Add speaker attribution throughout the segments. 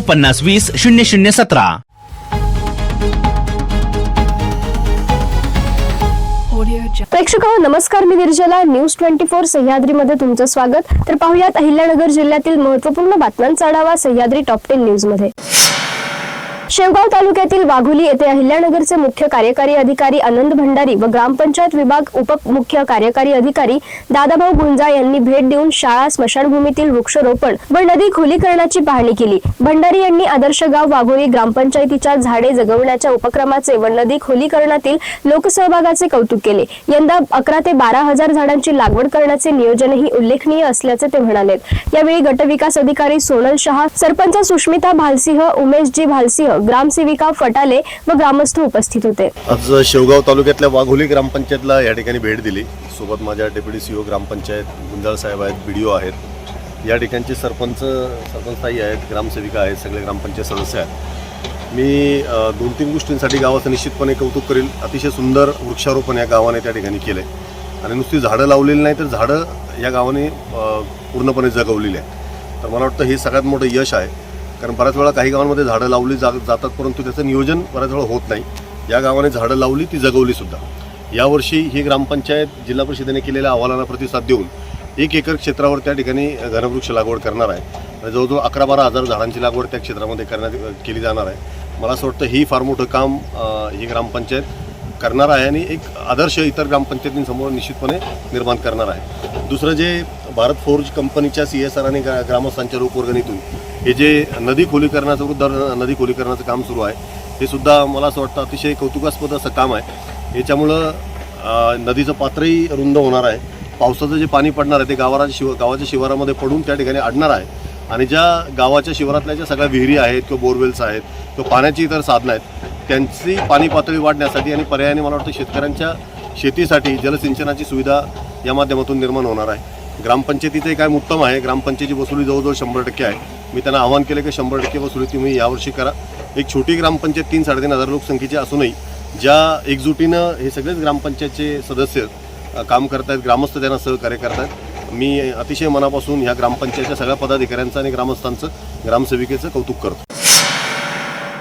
Speaker 1: पन्नास वीस शून्य शून्य सतरा
Speaker 2: प्रेक्षक नमस्कार मी निर्जला न्यूज ट्वेंटी फोर सह्याद्रीमध्ये तुमचं स्वागत तर पाहुयात अहिल्यानगर जिल्ह्यातील महत्त्वपूर्ण बातम्यांचा आढावा सह्याद्री टॉप टेन न्यूजमध्ये शेवगाव तालुक्यातील वाघोली येथे अहिल्यानगरचे मुख्य कार्यकारी अधिकारी आनंद भंडारी व ग्रामपंचायत विभाग उपमुख्य कार्यकारी अधिकारी दादाभाऊ गुंजा यांनी भेट देऊन शाळा स्मशानभूमीतील वृक्षरोपण व नदी खोलीकरणाची पाहणी केली. भंडारी यांनी आदर्श गाव वाघोली ग्रामपंचायतीच्या झाडे जगवण्याच्या उपक्रमाचे व नदी खोलीकरणातील लोकसहभागाचे कौतुक केले. यंदा अकरा ते बारा हजार झाडांची लागवड करण्याचे नियोजनही उल्लेखनीय असल्याचे ते म्हणाले यावेळी गटविकास अधिकारी सोनल शहा सरपंच सुष्मिता भालसिंह उमेशजी भालसिंह ग्रामसेविका फटाले व ग्रामस्थ उपस्थित होते.
Speaker 3: आज शेवगाव तालुक्यातल्या वाघोली ग्रामपंचायतला या ठिकाणी भेट दिली. सोबत माझ्या डेप्युटी सीओ ग्रामपंचायत गुंजाळ साहेब आहेत बी डी ओ आहेत. या ठिकाणचे सरपंच सरपंचताई आहेत ग्रामसेविका आहेत सगळे ग्रामपंचायत सदस्य आहेत. मी दोन तीन गोष्टींसाठी गावाचं निश्चितपणे कौतुक करेल. अतिशय सुंदर वृक्षारोपण या गावाने त्या ठिकाणी केलं आहे आणि नुसती झाडं लावलेली नाही तर झाडं या गावाने पूर्णपणे जगवलेली आहेत. तर मला वाटतं हे सगळ्यात मोठं यश आहे. कारण बऱ्याच वेळा काही गावांमध्ये झाडं लावली जा जातात परंतु त्याचं नियोजन बऱ्याच वेळा होत नाही. या गावाने झाडं लावली ती जगवली सुद्धा. यावर्षी ही ग्रामपंचायत जिल्हा परिषदेने केलेल्या अहवालांना प्रतिसाद देऊन एक एकर क्षेत्रावर त्या ठिकाणी घनवृक्ष लागवड करणार आहे. जवळजवळ अकरा बारा हजार झाडांची लागवड त्या क्षेत्रामध्ये करण्यात केली जाणार आहे. मला असं वाटतं ही फार मोठं काम ही ग्रामपंचायत करणार आहे आणि एक आदर्श इतर ग्रामपंचायतींसमोर निश्चितपणे निर्माण करणार आहे. दुसरं जे भारत फोर्ज कंपनीच्या सी एस आर आणि ग्रा- ग्रामस्थांच्या रूपवर्गणीतून हे जे नदी खोलीकरणाचं वृद्ध नदी खोलीकरणाचं काम सुरू आहे हे सुद्धा मला असं वाटतं अतिशय कौतुकास्पद असं काम आहे. याच्यामुळं नदीचं पात्रही रुंद होणार आहे. पावसाचं जे पाणी पडणार आहे ते गावाला शिव गावाच्या शिवारामध्ये पडून त्या ठिकाणी अडणार आहे. आणि ज्या गावाच्या शिवारातल्या ज्या सगळ्या विहिरी आहेत किंवा बोरवेल्स आहेत किंवा पाण्याची इतर साधनं आहेत त्यांची पाणी पातळी वाढण्यासाठी आणि पर्यायाने मला वाटतं शेतकऱ्यांच्या शेतीसाठी जलसिंचनाची सुविधा या माध्यमातून निर्माण होणार आहे. ग्रामपंचायतीचं काय उत्तम आहे. ग्रामपंचायतीची वसुली जवळजवळ शंभर टक्के आहे. मी त्यांना आवाहन केलं की शंभर टक्के वसुली तुम्ही यावर्षी करा. एक छोटी ग्रामपंचायत तीन साडेतीन हजार लोकसंख्येची असूनही ज्या एकजुटीनं हे सगळेच ग्रामपंचायतचे सदस्य काम काम करतायत ग्रामस्थ त्यांना सहकार्य करतायत. मी अतिशय मनापासून ह्या ग्रामपंचायतच्या सगळ्या पदाधिकाऱ्यांचं आणि ग्रामस्थांचं ग्रामसेविकेचं कौतुक करतो.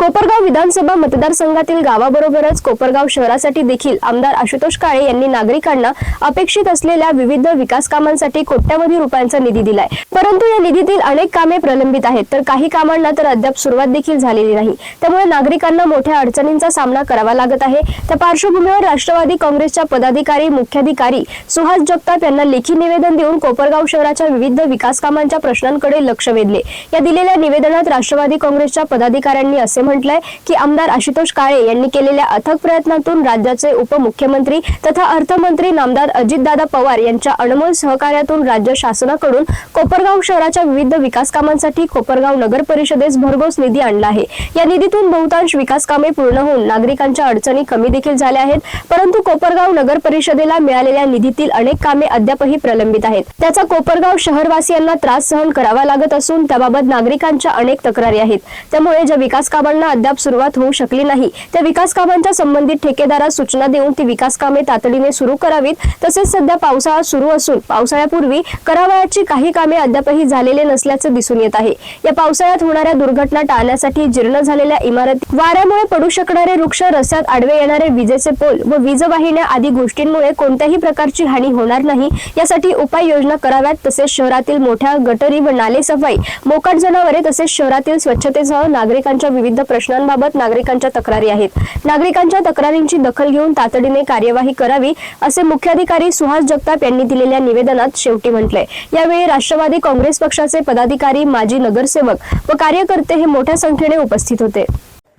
Speaker 2: कोपरगाव विधानसभा मतदारसंघातील गावाबरोबरच कोपरगाव शहरासाठी देखील आमदार आशुतोष काळे यांनी नागरिकांना अपेक्षित असलेल्या विविध विकास कामांसाठी कोट्यावधी रुपयांचा निधी दिलाय. परंतु या निधीतील अनेक कामे प्रलंबित आहेत तर काही कामांना तर अद्याप सुरुवात देखील झालेली नाही. त्यामुळे नागरिकांना मोठ्या अडचणींचा सामना करावा लागत आहे. त्या पार्श्वभूमीवर राष्ट्रवादी काँग्रेसच्या पदाधिकारी मुख्याधिकारी सुहास जगताप यांना लेखी निवेदन देऊन कोपरगाव शहराच्या विविध विकास कामांच्या प्रश्नांकडे लक्ष वेधले. या दिलेल्या निवेदनात राष्ट्रवादी काँग्रेसच्या पदाधिकाऱ्यांनी असे म्हटलंय की आमदार आशुतोष काळे यांनी केलेल्या अथक प्रयत्नातून राज्याचे उपमुख्यमंत्री तथा अर्थमंत्री नामदार अजितदादा पवार यांच्या अनमोल सहकार्यातून राज्य शासनाकडून कोपरगाव शहराच्या विविध विकास कामांसाठी कोपरगाव नगर परिषदेस भरघोस निधी आणला आहे. या निधीतून बहुतांश विकास कामे पूर्ण होऊन नागरिकांच्या अडचणी कमी देखील झाल्या आहेत परंतु कोपरगाव नगर परिषदेला मिळालेल्या निधीतील अनेक कामे अद्यापही प्रलंबित आहेत. त्याचा कोपरगाव शहरवासियांना त्रास सहन करावा लागत असून त्याबाबत नागरिकांच्या अनेक तक्रारी आहेत. त्यामुळे ज्या विकास कामांना कामांना अद्याप सुरुवात होऊ शकली नाही. त्या विकास कामांच्या संबंधित ठेकेदारास सूचना देऊन ती विकास कामे तातडीने सुरू करावीत. तसेच सध्या पावसाळा सुरू असून पावसाळ्यापूर्वी करावयाची काही कामे अद्यापही झालेले नसल्याचे दिसून येत आहे. या पावसाळ्यात होणाऱ्या दुर्घटना टाळण्यासाठी जीर्ण झालेल्या इमारती वाऱ्यामुळे पडू शकणारे वृक्ष रस्त्यात आडवे येणारे विजेचे पोल व वीजवाहिन्या आदी गोष्टींमुळे कोणत्याही प्रकारची हानी होणार नाही. यासाठी उपाययोजना कराव्यात तसेच शहरातील मोठ्या गटरी व नाले सफाई मोकाट जनावरे तसेच शहरातील स्वच्छतेसह नागरिकांच्या विविध प्रश्नांबाबत नागरिकांच्या तक्रारी आहेत. नागरिकांच्या तक्रारींची दखल घेऊन तातडीने कार्यवाही करावी असे मुख्याधिकारी सुहास जगताप यांनी दिलेल्या निवेदनात शेवटी म्हटलंय. यावेळी राष्ट्रवादी काँग्रेस पक्षाचे पदाधिकारी माजी नगरसेवक व कार्यकर्ते हे मोठ्या संख्येने उपस्थित होते.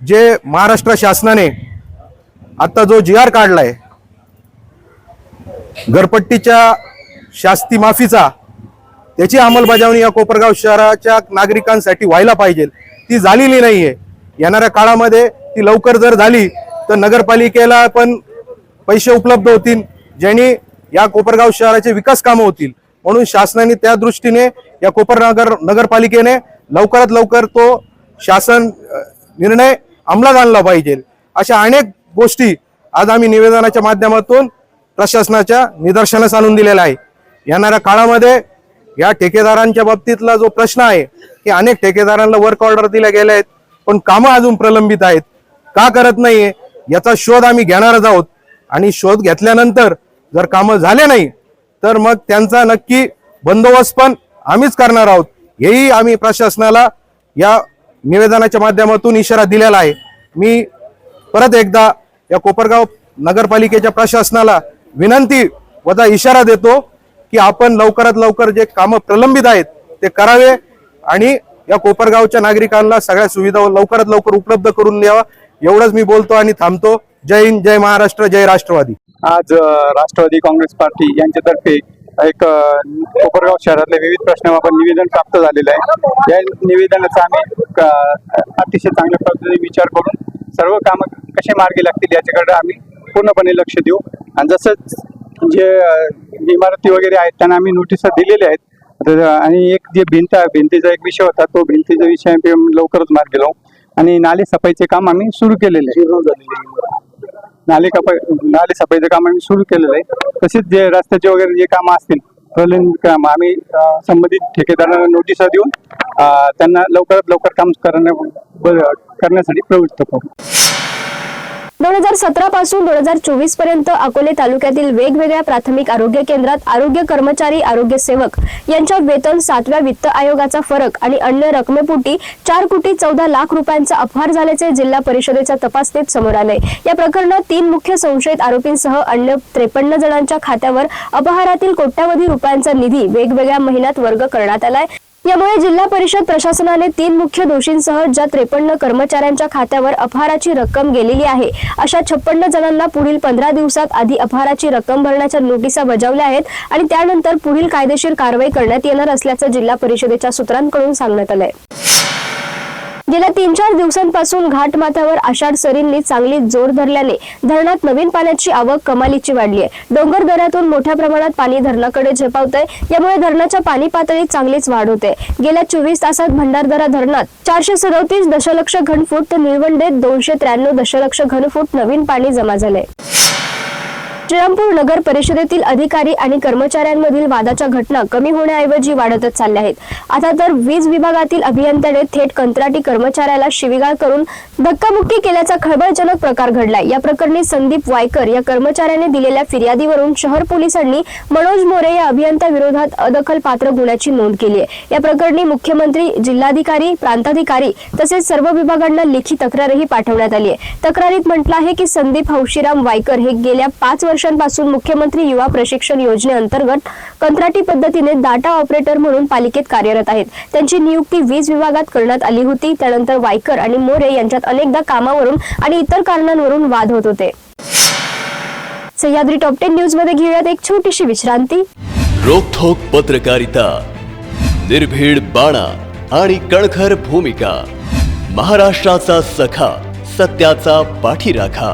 Speaker 4: जे महाराष्ट्र शासनाने आता जो जी आर काढलाय घरपट्टीच्या शास्ती माफीचा त्याची अंमलबजावणी या कोपरगाव शहराच्या नागरिकांसाठी व्हायला पाहिजे. ती झालेली नाहीये. येणाऱ्या काळामध्ये ती लवकर जर झाली तर नगरपालिकेला पण पैसे उपलब्ध होतील ज्यांनी या कोपरगाव शहराचे विकास कामं होतील. म्हणून शासनाने त्या दृष्टीने या कोपरनगर नगरपालिकेने लवकरात लवकर तो शासन निर्णय अंमलात आणला पाहिजे. अशा अनेक गोष्टी आज आम्ही निवेदनाच्या माध्यमातून प्रशासनाच्या निदर्शनास आणून दिलेला आहे येणाऱ्या काळामध्ये या ठेकेदारांच्या बाबतीतला जो प्रश्न आहे की अनेक ठेकेदारांना वर्क ऑर्डर दिल्या गेल्या आहेत. पण कामं अजून प्रलंबित आहेत. का करत नाहीये? याचा शोध आम्ही घेणारच आहोत. आणि शोध घेतल्यानंतर जर कामं झाले नाही तर मग त्यांचा नक्की बंदोबस्त पण आम्हीच करणार आहोत. हेही आम्ही प्रशासनाला या निवेदनाच्या माध्यमातून इशारा दिलेला आहे. मी परत एकदा या कोपरगाव नगरपालिकेच्या प्रशासनाला विनंती वजा इशारा देतो की आपण लवकरात लवकर जे कामं प्रलंबित आहेत ते करावे आणि या कोपरगावच्या नागरिकांना सगळ्या सुविधा लवकरात लवकर उपलब्ध करून द्यावा. एवढंच मी बोलतो आणि थांबतो. जय हिंद जय महाराष्ट्र जय राष्ट्रवादी.
Speaker 5: आज राष्ट्रवादी काँग्रेस पार्टी यांच्यातर्फे एक कोपरगाव शहरातले विविध प्रश्नाबाबत निवेदन प्राप्त झालेलं आहे. या निवेदनाचा आम्ही अतिशय चांगल्या पद्धतीने विचार करून सर्व कामं कसे मार्गी लागतील याच्याकडे आम्ही पूर्णपणे लक्ष देऊ. आणि जसंच जे इमारती वगैरे आहेत त्यांना आम्ही नोटिसा दिलेल्या आहेत आणि एक जे भिंत आहे भिंतीचा एक विषय होता तो भिंतीचा विषय आम्ही लवकरच मार्गी लावू आणि नाले सफाईचे काम आम्ही सुरू केलेले नाले कपाई नाले सफाईचं काम आम्ही सुरू केलेलं आहे. तसेच जे रस्त्याचे वगैरे जे काम असतील प्रलंबित काम आम्ही संबंधित ठेकेदारांना नोटिसा देऊन त्यांना लवकरात लवकर काम करण्या करण्यासाठी प्रवृत्त करू.
Speaker 2: दोन हजार सतरा पासून दोन हजार चोवीसपर्यंत अकोले तालुक्यातील वेगवेगळ्या प्राथमिक आरोग्य केंद्रात आरोग्य कर्मचारी आरोग्य सेवक यांच्या वेतन सातव्या वित्त आयोगाचा फरक आणि अन्य रकमेपोटी चार कोटी चौदा लाख रुपयांचा अपहार झाल्याचे जिल्हा परिषदेच्या तपासणीत समोर आले. या प्रकरणात तीन मुख्य संशयित आरोपींसह अन्य त्रेपन्न जणांच्या खात्यावर अपहारातील कोट्यावधी रुपयांचा निधी वेगवेगळ्या महिन्यात वर्ग करण्यात आलाय. यामुळे जिल्हा परिषद प्रशासनाने तीन मुख्य दोषींसह ज्या त्रेपन्न कर्मचाऱ्यांच्या खात्यावर अपहाराची रक्कम गेलेली आहे अशा छप्पन्न जणांना पुढील पंधरा दिवसात आधी अपहाराची रक्कम भरण्याच्या नोटिसा बजावल्या आहेत आणि त्यानंतर पुढील कायदेशीर कारवाई करण्यात येणार असल्याचं जिल्हा परिषदेच्या सूत्रांकडून सांगण्यात आलंय. गेल्या तीन चार दिवसांपासून घाटमाथ्यावर आषाढ सरींनी चांगली जोर धरल्याने धरणात नवीन पाण्याची आवक कमालीची वाढली आहे. डोंगर दऱ्यातून मोठ्या प्रमाणात पाणी धरणाकडे झेपावतंय. यामुळे धरणाच्या पाणी पातळीत चांगलीच वाढ होते. गेल्या चोवीस तासात भंडारदरा धरणात चारशे सदोतीस दशलक्ष घनफूट तर निळवंडेत दोनशे त्र्याण्णव दशलक्ष घनफूट नवीन पाणी जमा झाले श्रीरामपूर नगर परिषदेतील अधिकारी आणि कर्मचाऱ्यांमधील वादाच्या घटना कमी होण्याऐवजी वाढतच चालल्या आहेत. आता तर वीज विभागातील अभियंत्याने थेट कंत्राटी कर्मचाऱ्याला शिविगाळ करून धक्काबुक्की केल्याचा खळबळजनक प्रकार घडलाय. या प्रकरणी संदीप वायकर या कर्मचाऱ्याने दिलेल्या फिर्यादीवरून शहर पोलिसांनी मनोज मोरे या अभियंता विरोधात अदखल पात्र गुन्ह्याची नोंद केली आहे. या प्रकरणी मुख्यमंत्री जिल्हाधिकारी प्रांताधिकारी तसेच सर्व विभागांना लेखी तक्रारही पाठवण्यात आली आहे. तक्रारीत म्हटलं आहे की संदीप हौशीराम वायकर हे गेल्या पाच वर्ष वर्षांपासून मुख्यमंत्री युवा प्रशिक्षण योजनेअंतर्गत कंत्राटी पद्धतीने डाटा ऑपरेटर म्हणून पालिकेत कार्यरत आहेत. त्यांची नियुक्ती वीज विभागात करण्यात आली होती. त्यानंतर वायकर आणि मोरे यांच्यात अनेकदा कामावरून आणि इतर कारणांवरून वाद होत होते. सह्याद्री टॉप टेन न्यूजमध्ये घेऊयात एक छोटीशी विश्रांती.
Speaker 6: रोखोक पत्रकारिता निर्भीड बाणा आणि कणखर भूमिका महाराष्ट्राचा सखा सत्याचा पाठीराखा.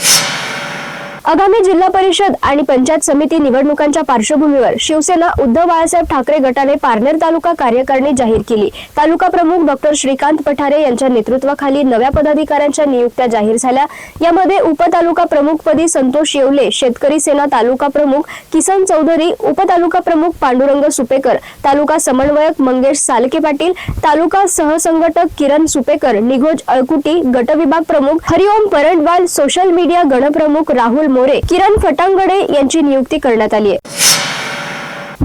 Speaker 2: आगामी जिल्हा परिषद आणि पंचायत समिती निवडणुकांच्या पार्श्वभूमीवर शिवसेना उद्धव बाळासाहेब ठाकरे गटाने पारनेर तालुका कार्यकारिणी जाहीर केली. तालुका प्रमुख डॉक्टर श्रीकांत पठारे यांच्या नेतृत्वाखाली नव्या पदाधिकाऱ्यांच्या नियुक्त्या जाहीर झाल्या. यामध्ये उपतालुका प्रमुखपदी संतोष येवले शेतकरी सेना तालुका प्रमुख किसन चौधरी उपतालुका प्रमुख पांडुरंग सुपेकर तालुका समन्वयक मंगेश सालके पाटील तालुका सहसंघटक किरण सुपेकर निघोज अळकुटी गटविभाग प्रमुख हरिओम परंडवाल सोशल मीडिया गणप्रमुख राहुल मोरे किरण फटांगडे यांची नियुक्ती करण्यात आली आहे.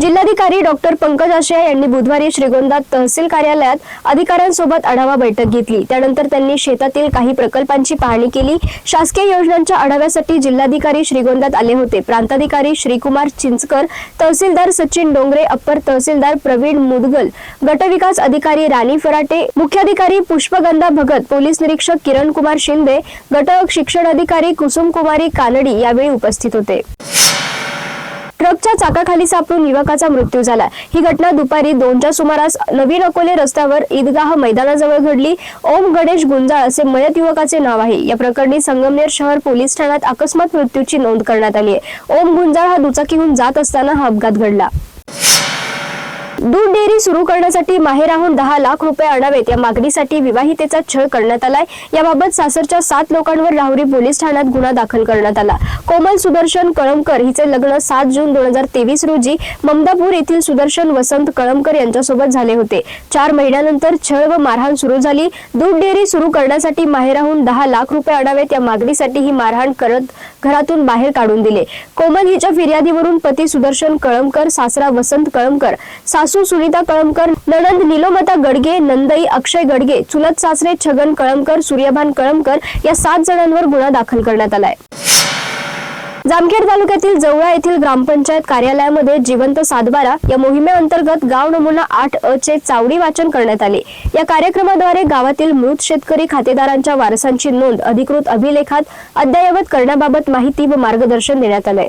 Speaker 2: जिल्हाधिकारी डॉक्टर पंकज आशिया यांनी बुधवारी श्रीगोंदा तहसील कार्यालयात अधिकाऱ्यांसोबत आढावा बैठक घेतली. त्यानंतर त्यांनी शेतातील काही प्रकल्पांची पाहणी केली. शासकीय योजनांच्या आढाव्यासाठी जिल्हाधिकारी श्रीगोंदात आले होते. प्रांताधिकारी श्रीकुमार चिंचकर तहसीलदार सचिन डोंगरे अप्पर तहसीलदार प्रवीण मुदगल गटविकास अधिकारी राणी फराटे मुख्याधिकारी पुष्पगंधा भगत पोलीस निरीक्षक किरण कुमार शिंदे गट शिक्षण अधिकारी कुसुम कुमारी कानडी यावेळी उपस्थित होते. ट्रकच्या चाकाखाली सापडून युवकाचा मृत्यू झाला. ही घटना दुपारी दोनच्या सुमारास नवीन अकोले रस्त्यावर ईदगाह मैदानाजवळ घडली. ओम गणेश गुंजाळ असे मयत युवकाचे नाव आहे. या प्रकरणी संगमनेर शहर पोलीस ठाण्यात अकस्मात मृत्यूची नोंद करण्यात आली आहे. ओम गुंजाळ हा दुचाकीहून जात असताना हा अपघात घडला. दूध डेअरी सुरू करण्यासाठी माहेराहून दहा लाख रुपये आणावेत. या मागणीसाठी विवाहितेचा छळ करण्यात आलाय. याबाबत सासरच्या सात लोकांवर राहुरी पोलीस ठाण्यात गुन्हा दाखल करण्यात आला. कोमल सुदर्शन कळमकर हिचे लग्न सात जून दोन हजार तेवीस रोजी ममदापूर येथील सुदर्शन वसंत कळमकर यांच्यासोबत झाले होते. चार महिन्यानंतर छळ व मारहाण सुरू झाली. दूध डेअरी सुरू करण्यासाठी माहेराहून दहा लाख रुपये आणावेत. या मागणीसाठी ही मारहाण करत घरातून बाहेर काढून दिले. कोमल हिच्या फिर्यादीवरून पती सुदर्शन कळमकर सासरा वसंत कळमकर सासू सुनीता कळमकर नणंद निलोमता गडगे नंदई अक्षय गडगे चुलत सासरे छगन कळमकर सूर्यभान कळमकर या सात जणांवर गुन्हा दाखल करण्यात आलाय. जामखेड तालुक्यातील जवळा येथील ग्रामपंचायत कार्यालयामध्ये जिवंत सातबारा या मोहिमेअंतर्गत गाव नमुना आठ अ चे चावडी वाचन करण्यात आले. या कार्यक्रमाद्वारे गावातील मृत शेतकरी खातेदारांच्या वारसांची नोंद अधिकृत अभिलेखात अद्ययावत करण्याबाबत माहिती व मार्गदर्शन देण्यात आलंय.